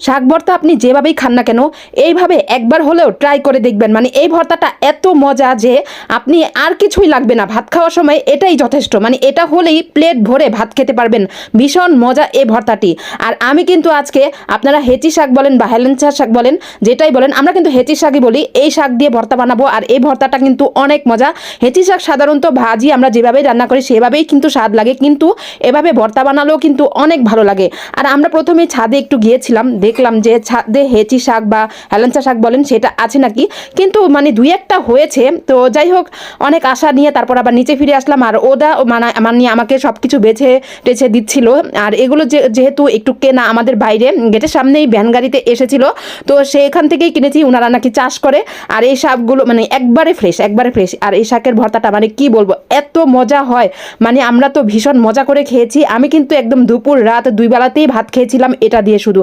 শাক ভর্তা আপনি যেভাবেই খান না কেন, এইভাবে একবার হলেও ট্রাই করে দেখবেন। মানে এই ভর্তাটা এত মজা যে আপনি আর কিছুই লাগবে না। ভাত খাওয়ার সময় এটাই যথেষ্ট। মানে এটা হলেই প্লেট ভরে ভাত খেতে পারবেন। ভীষণ মজা এই ভর্তাটি। আর আমি কিন্তু আজকে আপনারা হেঁচি শাক বলেন বা হেলেঞ্চা শাক বলেন, যেটাই বলেন, আমরা কিন্তু হেঁচি শাকই বলি। এই শাক দিয়ে ভর্তা বানাবো আর এই ভর্তাটা কিন্তু অনেক মজা। হেঁচি শাক সাধারণত ভাজি আমরা যেভাবেই রান্না করি, সেভাবেই কিন্তু স্বাদ লাগে। কিন্তু এভাবে ভর্তা বানালেও কিন্তু অনেক ভালো লাগে। আর আমরা প্রথমে ছাদে একটু গিয়েছিলাম দেখলাম যে ছাদে হেঁচি শাক বা হেলেঞ্চা শাক বলেন সেটা আছে নাকি? কিন্তু মানে দুই একটা হয়েছে। তো যাই হোক, অনেক আশা নিয়ে তারপর আবার নিচে ফিরে আসলাম আর ওদা মানে মানে আমাকে সব কিছু বেছে টেছে দিচ্ছিল। আর এগুলো যেহেতু একটু কেনা আমাদের বাইরে, গেটের সামনেই ভ্যান গাড়িতে এসেছিল। তো সেখান থেকেই কিনেছি ওনারা নাকি চাষ করে। আর এই শাকগুলো মানে একবারে ফ্রেশ একবারে ফ্রেশ আর এই শাকের ভর্তাটা মানে কি বলব, এত মজা হয়। মানে আমরা তো ভীষণ মজা করে খেয়েছি। আমি কিন্তু একদম দুপুর, রাত দুই বেলাতেই ভাত খেয়েছিলাম এটা দিয়ে শুধু।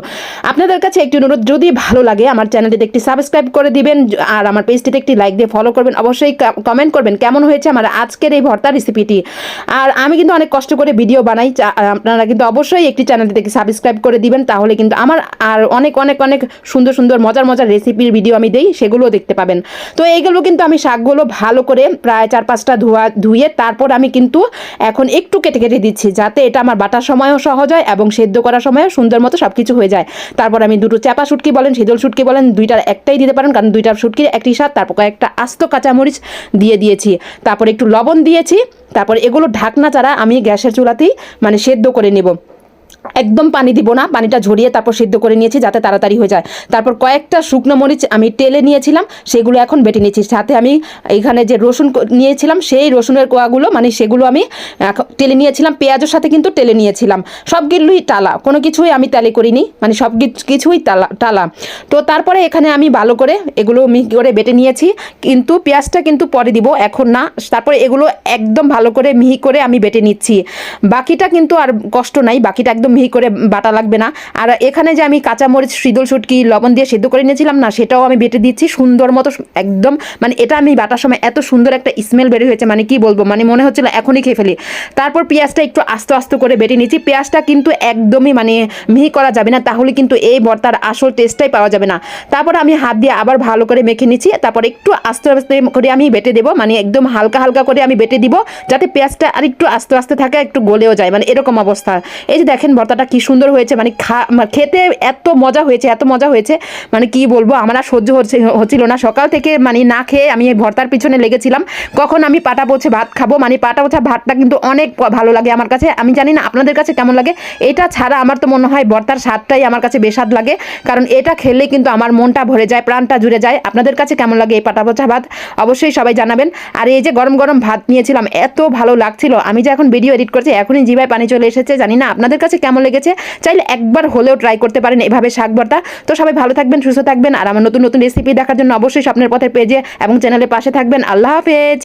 আপনাদের কাছে একটি অনুরোধ, যদি ভালো লাগে আমার চ্যানেলটিতে একটি সাবস্ক্রাইব করে দিবেন, আর আমার পেজটিতে একটি লাইক দিয়ে ফলো করবেন, অবশ্যই কমেন্ট করবেন, কেমন হয়েছে আমার আজকের এই ভর্তা রেসিপিটি আর আমি কিন্তু অনেক কষ্ট করে ভিডিও বানাই আপনারা কিন্তু অবশ্যই একটি চ্যানেলটিতে সাবস্ক্রাইব করে দিবেন, তাহলে কিন্তু আমার আর অনেক অনেক অনেক সুন্দর সুন্দর, মজার মজার রেসিপির ভিডিও আমি দেই, সেগুলোও দেখতে পাবেন। তো এইগুলো কিন্তু আমি শাকগুলো ভালো করে প্রায় চার পাঁচটা ধোয়া, ধুয়ে তারপর আমি কিন্তু এখন একটু কেটে কেটে দিচ্ছি, যাতে এটা আমার বাটার সময়ও সহজ হয় এবং সেদ্ধ করার সময়ও সুন্দর মতো সব কিছু হয়ে যায়। তারপর আমি দুটো চাপা শুটকি বলেন, শীতল শুটকি বলেন, দুইটার একটাই দিতে পারেন, কারণ দুইটার শুটকির একটি স্বাদ, তারপর কয়েকটা আস্ত কাঁচামরিচ দিয়ে দিয়েছি। তারপর একটু লবণ দিয়েছি, তারপর এগুলো ঢাকনা ছাড়া আমি গ্যাসের চুলাতেই মানে সেদ্ধ করে নেব। একদম পানি দিব না, পানিটা ঝরিয়ে তারপর সিদ্ধ করে নিয়েছি যাতে তাড়াতাড়ি হয়ে যায়। তারপর কয়েকটা শুকনো মরিচ আমি তেলে নিয়েছিলাম, সেগুলো এখন বেটে নিয়েছি। সাথে আমি এখানে যে রসুন নিয়েছিলাম, সেই রসুনের কোয়াগুলো মানে সেগুলো আমি টেলে নিয়েছিলাম, পেঁয়াজের সাথে কিন্তু টেলে নিয়েছিলাম। সব সবগুলোই টালা, কোনো কিছুই আমি তেলে করিনি মানে সব কিছু- কিছুই টালা টালা। তো তারপরে এখানে আমি ভালো করে এগুলো মিহি করে বেটে নিয়েছি, কিন্তু পেঁয়াজটা কিন্তু পরে দিব, এখন না। তারপরে এগুলো একদম ভালো করে মিহি করে আমি বেটে নিচ্ছি। বাকিটা কিন্তু আর কষ্ট নাই, বাকিটা একদম মিহি করে বাটা লাগবে না। আর এখানে যে আমি কাঁচামরিচ, শীতল শুটকি, লবণ দিয়ে সেদ্ধ করে নিয়েছিলাম না, সেটাও আমি বেটে দিচ্ছি সুন্দর মতো, একদম মানে এটা আমি বাটার সময় এত সুন্দর একটা স্মেল বের হয়েছে মানে কি বলব মানে মনে হচ্ছিল এখনই খেয়ে ফেলি। তারপর পেঁয়াজটা একটু আস্তে আস্তে করে বেটে নিচ্ছি। পেঁয়াজটা কিন্তু একদমই মানে মিহি করা যাবে না, তাহলে কিন্তু এই ভর্তার আসল টেস্টটাই পাওয়া যাবে না। তারপর আমি হাত দিয়ে আবার ভালো করে মেখে নিচ্ছি, তারপর একটু আস্তে আস্তে করে আমি বেটে দেবো মানে একদম হালকা হালকা করে আমি বেটে দিব, যাতে পেঁয়াজটা আর একটু আস্তে আস্তে থাকে, একটু গলেও যায় মানে এরকম অবস্থা। এই যে দেখেন ভর্তাটা কি সুন্দর হয়েছে মানে খা খেতে এত মজা হয়েছে, এত মজা হয়েছে মানে কি বলব, আমার আর সহ্য হচ্ছে, হচ্ছিল না। সকাল থেকে মানে না খেয়ে আমি এই ভর্তার পিছনে লেগেছিলাম। কখন আমি পাটা পোছে ভাত খাব মানে পাটা পোছা ভাতটা কিন্তু অনেক ভালো লাগে আমার কাছে। আমি জানি না আপনাদের কাছে কেমন লাগে, এটা ছাড়া আমার তো মনে হয় ভর্তার স্বাদটাই আমার কাছে বেস্বাদ লাগে, কারণ এটা খেলে কিন্তু আমার মনটা ভরে যায়, প্রাণটা জুড়ে যায়। আপনাদের কাছে কেমন লাগে এই পাটা পোছা ভাত? অবশ্যই সবাই জানাবেন। আর এই যে গরম গরম ভাত নিয়েছিলাম, এত ভালো লাগছিল। আমি যে এখন ভিডিও এডিট করছি, এখনই জিভায় পানি চলে এসেছে, জানি না আপনাদের কাছে কেমন লেগেছে, চাইলে একবার হলেও ট্রাই করতে পারেন এভাবে শাক ভর্তা। তো সবাই ভালো থাকবেন, সুস্থ থাকবেন, আর আমার নতুন নতুন রেসিপি দেখার জন্য অবশ্যই স্বপ্নের পথের পেজে এবং চ্যানেলের পাশে থাকবেন। আল্লাহ হাফেজ!